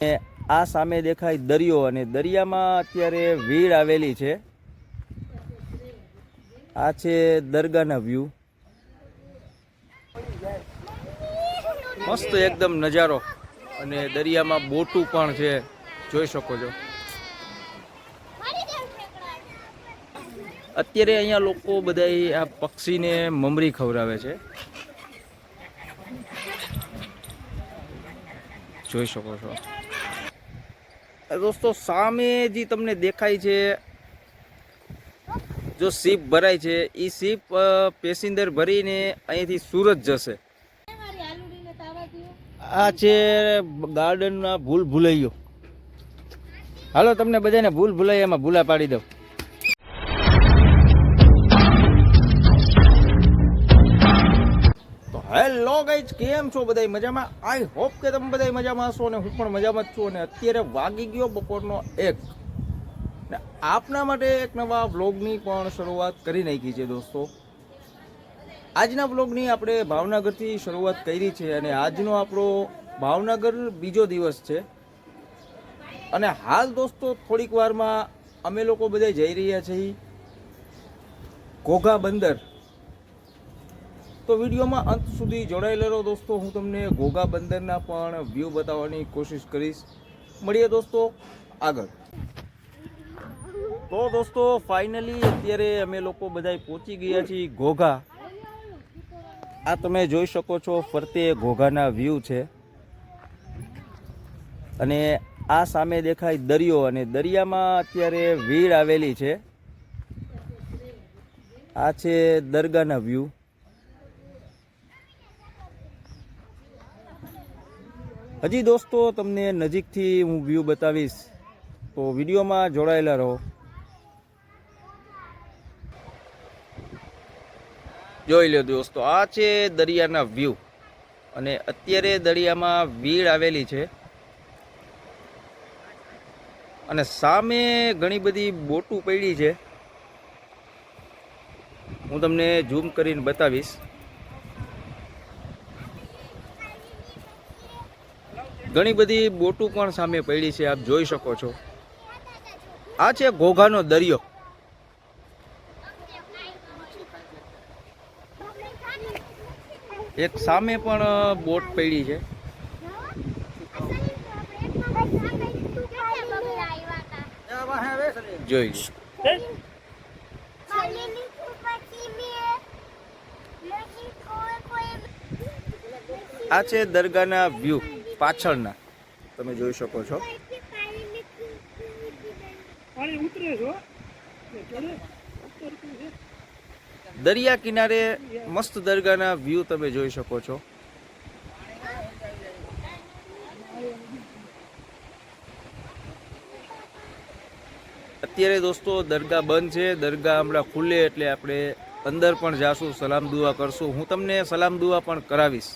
આ સામે દેખાય દરિયો અને દરિયામાં અત્યારે વીડ આવેલી છે. આ છે દરગાહના વ્યૂ મસ્ત એકદમ નજારો અને દરિયામાં બોટું પણ છે. જોઈ શકો છો. અત્યારે અહીંયા લોકો બધા આ પક્ષીને મમરી ખવડાવે છે. જોઈ શકો છો. દોસ્તો સામે જે તમને દેખાય છે. જો શીપ ભરાય છે એ શીપ પેસેન્જર ભરીને અહીંથી સુરત જશે. આ છે ગાર્ડનના ભૂલ ભૂલૈયો હાલો, તમને બધાને ભૂલ ભૂલૈયામાં ભૂલા પાડી દઉં. કેમ છો બધા મજામાં? આઈ હોપ કે તમે બધા મજામાં હશો અને હું પણ મજામાં જ છું અને અત્યારે વાગી ગયો બપોરનો એક. ને આપના માટે એક નવા વ્લોગની પણ શરૂઆત કરી નાખી છે દોસ્તો. આજના વ્લોગની આપણે ભાવનગરથી શરૂઆત કરી છે અને આજનો આપણો ભાવનગર બીજો દિવસ છે. અને હાલ દોસ્તો થોડીક વારમાં અમે લોકો બધા જઈ રહ્યા છીએ. ઘોઘા બંદર. તો વિડીયોમાં અંત સુધી જોડાયેલા રહો દોસ્તો. હું તમને ઘોઘા બંદરના પણ વ્યૂ બતાવવાની કોશિશ કરીશ. મળીએ દોસ્તો આગળ. તો દોસ્તો ફાઇનલી અત્યારે અમે લોકો બધા પહોંચી ગયા છીએ ઘોઘા. આ તમે જોઈ શકો છો, ફરતે ઘોઘાના વ્યૂ છે. અને આ સામે દેખાય દરિયો અને દરિયામાં અત્યારે વીડ આવેલી છે. આ છે દરગાહના વ્યૂ હજી દોસ્તો, તમને નજીકથી હું વ્યૂ બતાવીશ. તો વિડીયોમાં જોડાયેલા રહો. જોઈ લો દોસ્તો, આ છે દરિયાના વ્યૂ અને અત્યારે દરિયામાં વીડ આવેલી છે. અને સામે ઘણી બધી બોટું પડી છે. હું તમને ઝૂમ કરીને બતાવીશ. ઘણી બધી બોટું પણ સામે પડી છે, આપ જોઈ શકો છો. આ છે ઘોઘાનો દરિયો. એક સામે પણ બોટ પડી છે. જોઈ આ છે દરગાહના વ્યૂ. પાછળના. તમે જોઈ શકો છો. દરિયા કિનારે મસ્ત દરગાહના વ્યૂ તમે જોઈ શકો છો. અત્યારે દોસ્તો દરગાહ બંધ છે. દરગાહ હમણાં ખુલે એટલે આપણે અંદર પણ જાશું સલામ દુઆ કરશું. હું તમને સલામ દુઆ પણ કરાવીશ.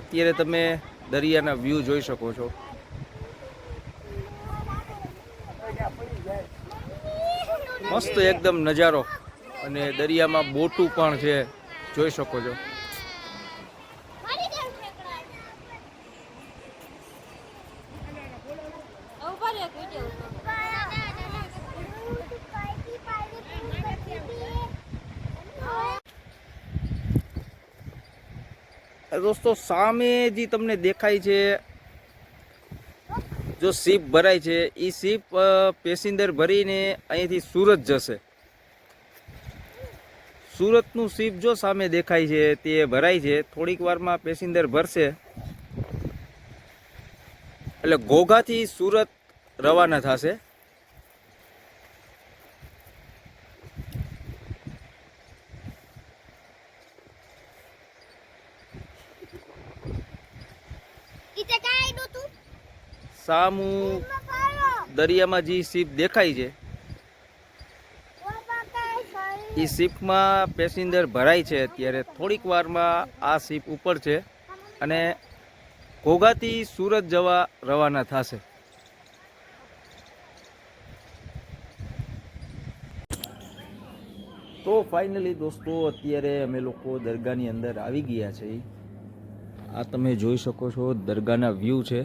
અત્યારે તમે દરિયાના વ્યૂ જોઈ શકો છો. મસ્ત એકદમ નજારો અને દરિયામાં બોટું પણ છે, જોઈ શકો છો. દોસ્તો, સામે જે તમને દેખાય છે, જો શીપ ભરાય છે એ શીપ પેસેન્જર ભરીને અહીંથી સુરત જશે. સુરતનું શીપ જો સામે દેખાય છે, તે ભરાય છે, થોડીક વારમાં પેસેન્જર ભરશે. એટલે ઘોઘાથી સુરત રવાના થશે. સામું દરિયામાં જે શીપ દેખાય છે એ શીપમાં પેસેન્જર ભરાય છે અત્યારે. થોડીક વારમાં આ શીપ ઉપર છે અને ઘોઘાથી સુરત જવા રવાના થશે. તો ફાઇનલી દોસ્તો, અત્યારે અમે લોકો દરગાહની અંદર આવી ગયા છે આ તમે જોઈ શકો છો, દરગાહના વ્યૂ છે.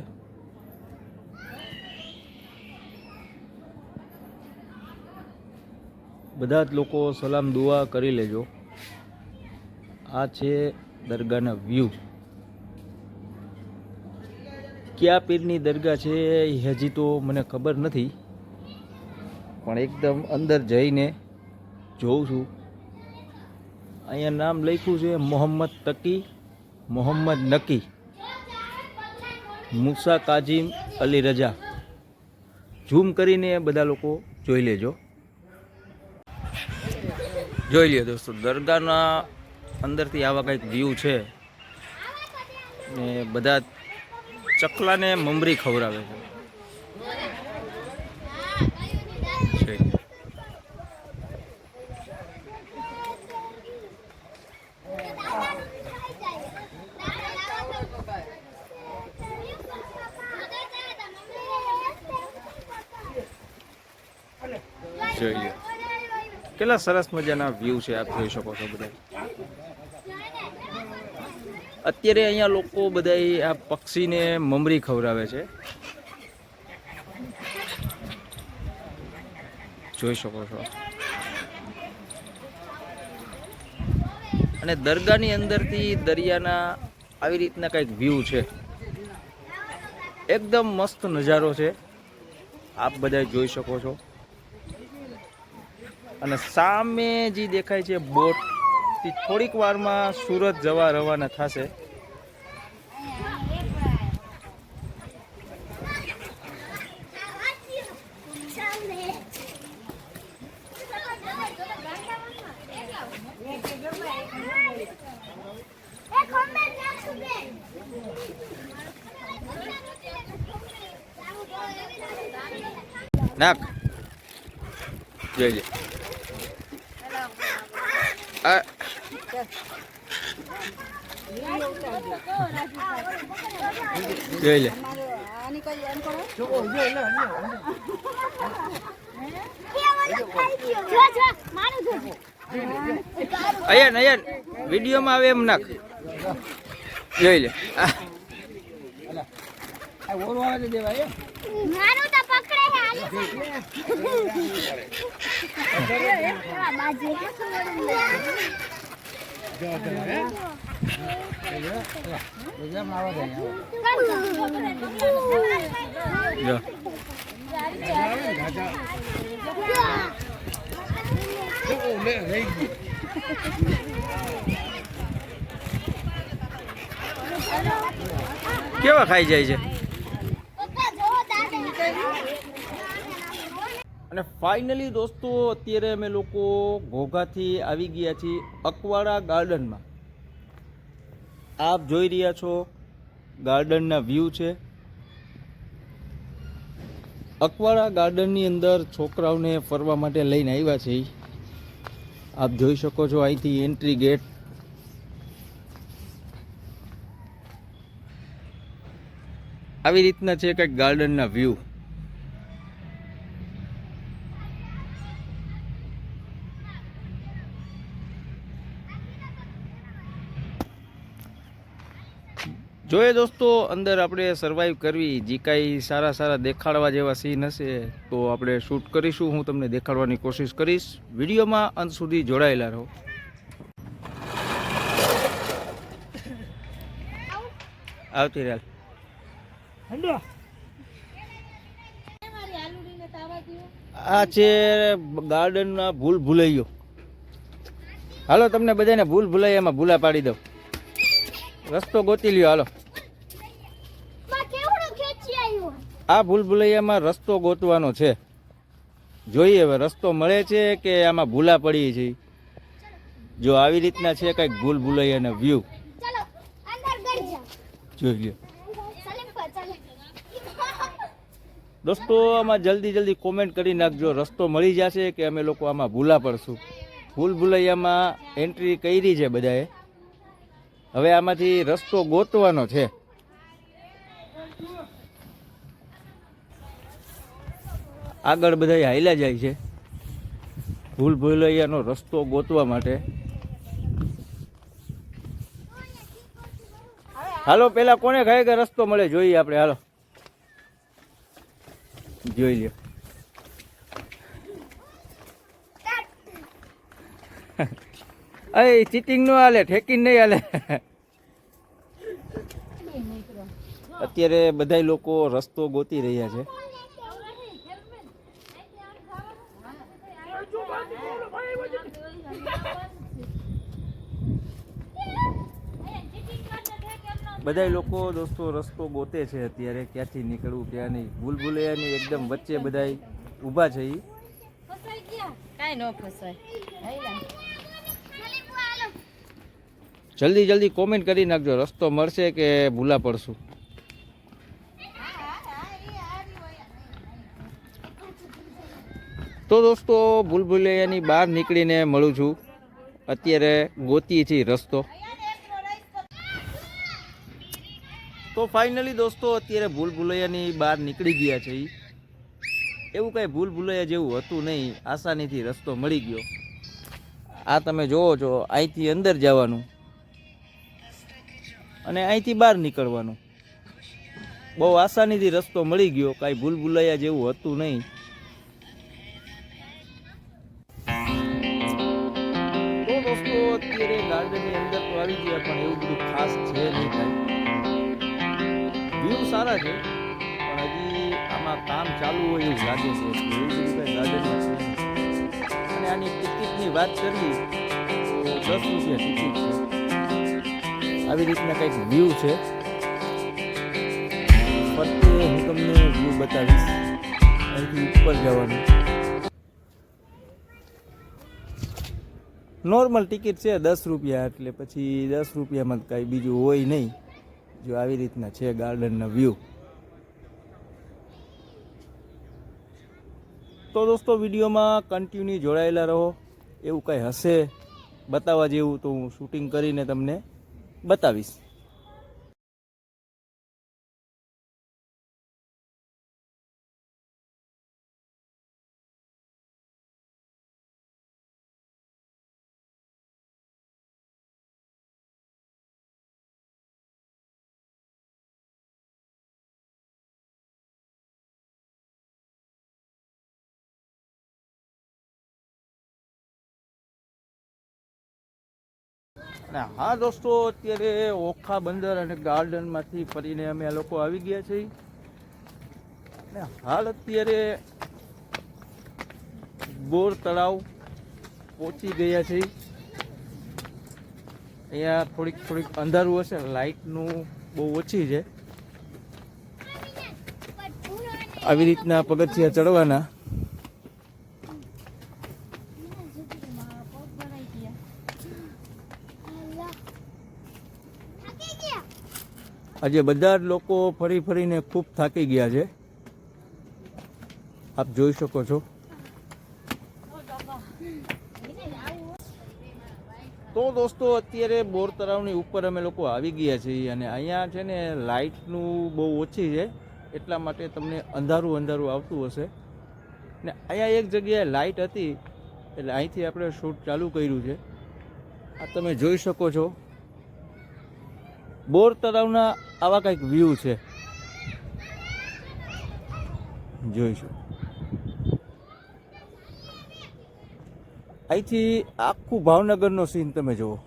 બધા જ લોકો સલામ દુઆ કરી લેજો. આ છે દરગાહના વ્યૂ. કયા પીરની દરગાહ છે હજી તો મને ખબર નથી, પણ એકદમ અંદર જઈને જોઉં છું. અહીંયા નામ લખ્યું છે મોહમ્મદ તકી, મોહમ્મદ નકી, મુસા કાજીમ અલી રજા. ઝૂમ કરીને બધા લોકો જોઈ લેજો. જોઈ લઈએ દોસ્તો, દરગાહના અંદરથી આવા કંઈક વ્યૂ છે ને બધા ચકલાને મમરી ખવડાવે છે જોઈ લ્યો. કેટલા સરસ મજાના વ્યૂ છે આપ જોઈ શકો છો બધા. અત્યારે અહીંયા લોકો બધા આ પક્ષીને મમરી ખવડાવે છે. જોઈ શકો છો. અને દરગાહની અંદરથી દરિયાના આવી રીતના કંઈક વ્યૂ છે. એકદમ મસ્ત નજારો છે. આપ બધા જોઈ શકો છો. અને સામે જે દેખાય છે બોટ, તે થોડીક વારમાં સુરત જવા રવાના થશે. નાખ. જય લે આ જોઈ લે અયન અયન વિડીયોમાં આવે એમ નાખ. જોઈ લે. દેવાય મારું તો કેવા ખાઈ જાય છે? અને ફાઇનલી દોસ્તો, અત્યારે અમે લોકો ઘોઘાથી આવી ગયા છીએ અકવાડા ગાર્ડનમાં. આપ જોઈ રહ્યા છો, ગાર્ડનના વ્યૂ છે. અકવાડા ગાર્ડનની અંદર છોકરાઓને ફરવા માટે લઈને આવ્યા છે આપ જોઈ શકો છો અહીંથી એન્ટ્રી ગેટ આવી રીતના છે કંઈક ગાર્ડનના વ્યૂ જોઈએ દોસ્તો અંદર આપણે સર્વાઈવ કરવી જે કાંઈ સારા સારા દેખાડવા જેવા સીન હશે તો આપણે શૂટ કરીશું. હું તમને દેખાડવાની કોશિશ કરીશ. વિડીયોમાં અંત સુધી જોડાયેલા રહો. આવતી રહે હંડો. આ છે ગાર્ડનના ભૂલ ભૂલાઈઓ હાલો તમને બધાને ભૂલ ભૂલૈયામાં ભૂલા પાડી દઉં. રસ્તો ગોતી લ્યો હાલો. આ ભૂલ ભૂલૈયામાં રસ્તો ગોતવાનો છે. જોઈએ હવે રસ્તો મળે છે કે આમાં ભૂલા પડી છે? જો આવી રીતના છે કંઈક ભૂલ ભૂલૈયાના વ્યૂ જોઈ ચાલો દોસ્તો આમાં જલ્દી જલ્દી કોમેન્ટ કરી નાખજો. રસ્તો મળી જશે કે અમે લોકો આમાં ભૂલા પડશું? ભૂલ ભૂલૈયામાં એન્ટ્રી કરી છે બધાએ. હવે આમાંથી રસ્તો ગોતવાનો છે. આગળ બધા હાલ્યા જાય છે. ભૂલ ભૂલૈયાનો રસ્તો ગોતવા માટે. હાલો, પેલા કોને ખાય કે રસ્તો મળે? જોઈએ આપણે, હાલો. જોઈ લ્યો. અરે ચીટિંગ નો હાલે, ઠેકીને નહીં હાલે. અત્યારે બધા લોકો રસ્તો ગોતી રહ્યા છે. બધા લોકો દોસ્તો રસ્તો ગોતે છે અત્યારે ક્યાંથી નીકળવું ક્યાં નહીં. ભૂલભુલૈયાની એકદમ વચ્ચે બધા ઊભા છે એ જલ્દી જલ્દી કોમેન્ટ કરી નાખજો. રસ્તો મળશે કે ભૂલા પડશું? તો દોસ્તો ભૂલભુલૈયાની બહાર નીકળીને મળું છું. અત્યારે ગોતી છે રસ્તો. તો ફાઇનલી દોસ્તો, અત્યારે ભૂલ ભૂલૈયાની બહાર નીકળી ગયા છે એવું કાંઈ ભૂલ ભૂલૈયા જેવું હતું નહીં. આસાનીથી રસ્તો મળી ગયો. આ તમે જોવો છો, અહીંથી અંદર જવાનું અને અહીંથી બહાર નીકળવાનું. બહુ આસાનીથી રસ્તો મળી ગયો, કાંઈ ભૂલ ભૂલૈયા જેવું હતું નહીં. તો દોસ્તો, અત્યારે ગાર્ડનની અંદર તો આવી ગયા, પણ એવું બધું ખાસ છે નહીં કાંઈ. વ્યૂ સારા છે, પણ હજી આમાં કામ ચાલુ હોય એવું લાગે છે. અને આની ટિકિટની વાત કરીએ, તો દસ રૂપિયા ટિકિટ છે. આવી રીતના કંઈક વ્યૂ છે. ફરતે હું તમને વ્યૂ બતાવીશ. અહીંથી ઉપર જવાનું. નોર્મલ ટિકિટ છે દસ રૂપિયા, એટલે પછી દસ રૂપિયામાં કાંઈ બીજું હોય નહીં. જો આવી રીતના છે ગાર્ડનના વ્યૂ. તો દોસ્તો, વિડીયોમાં કન્ટિન્યુ જોડાયેલા રહો. એવું કંઈ હશે બતાવવા જેવું તો હું શૂટિંગ કરીને તમને બતાવીશ. અને હા દોસ્તો અત્યારે ઓખા બંદર અને ગાર્ડનમાંથી ફરીને અમે આ લોકો આવી ગયા છીએ. અને હાલ અત્યારે બોર તળાવ પહોંચી ગયા છીએ. અહીંયા થોડીક થોડીક અંધારું હશે લાઇટનું બહુ ઓછી છે. આવી રીતના પગથિયા ચડવાના થાકી ગયા આજે બધા જ લોકો ફરી ફરીને ખૂબ થાકી ગયા છે. આપ જોઈ શકો છો. તો દોસ્તો, અત્યારે બોર તળાવની ઉપર અમે લોકો આવી ગયા છીએ અને અહીંયા છે ને લાઇટનું બહુ ઓછી છે. એટલા માટે તમને અંધારું અંધારું આવતું હશે. ને અહીંયા એક જગ્યાએ લાઇટ હતી, એટલે અહીંથી આપણે શૂટ ચાલુ કર્યું છે. આ તમે જોઈ શકો છો. બોર તળાવના આવા કંઈક વ્યૂ છે. જોઈશું. અહીંથી આખું ભાવનગરનો સીન તમે જુઓ.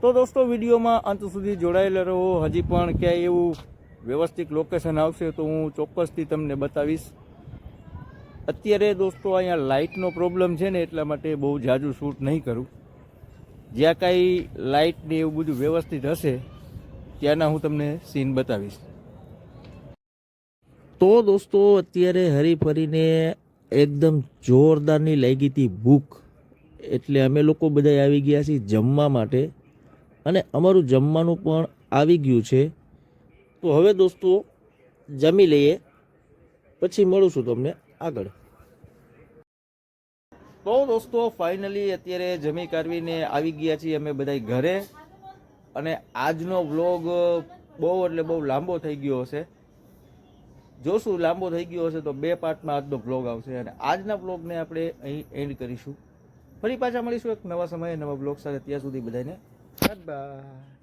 તો દોસ્તો, વિડીયોમાં અંત સુધી જોડાયેલા રહો. હજી પણ ક્યાંય એવું વ્યવસ્થિત લોકેશન આવશે તો હું ચોક્કસથી તમને બતાવીશ. અત્યારે દોસ્તો અહીંયા લાઇટનો પ્રોબ્લેમ છે ને એટલા માટે બહુ જાજુ શૂટ નહીં કરું. જ્યાં કાંઈ લાઇટ ને એવું બધું વ્યવસ્થિત હશે, ત્યાંના હું તમને સીન બતાવીશ. તો દોસ્તો અત્યારે હરી ફરીને એકદમ જોરદારની લાગી હતી ભૂખ. એટલે અમે લોકો બધા આવી ગયા છીએ જમવા માટે. અને અમારું જમવાનું પણ આવી ગયું છે. તો હવે દોસ્તો જમી લઈએ. પછી મળું છું તમને. આગળ. તો દોસ્તો ફાઇનલી અત્યારે જમી કાઢવીને આવી ગયા છીએ અમે બધા ઘરે. અને આજનો વ્લોગ બહુ એટલે બહુ લાંબો થઈ ગયો હશે. જોશું, લાંબો થઈ ગયો હશે તો બે પાર્ટમાં આજનો બ્લોગ આવશે અને આજના બ્લોગને આપણે અહીં એન્ડ કરીશું. ફરી પાછા મળીશું એક નવા સમયે નવા બ્લોગ સાથે. ત્યાં સુધી બધાને બાય